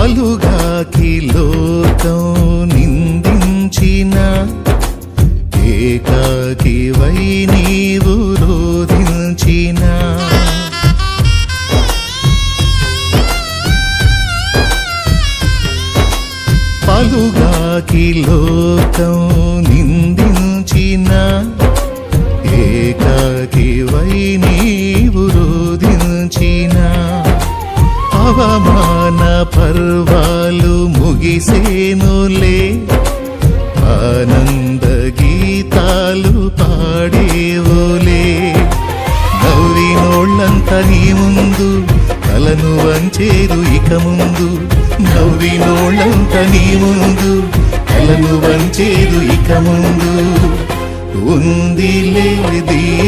పలుగాకి లోకం నిందించిన ఏకాకి వై నీవు రోధించిన. పలుగాకి లోకం నిందించిన ఏకాకి వై నీవు రోధి అవమాన పర్వాలు ముగిసేనులే ఆనంద గీతాలు పాడేవులే నవ్వినోళ్ళంతా నీ ముందు తలను వంచేరు ఇక ముందు నవ్వినోళ్ళంతా నీ ముందు తలను వంచేరు ఇక ముందు ఉందిలే దీవెనా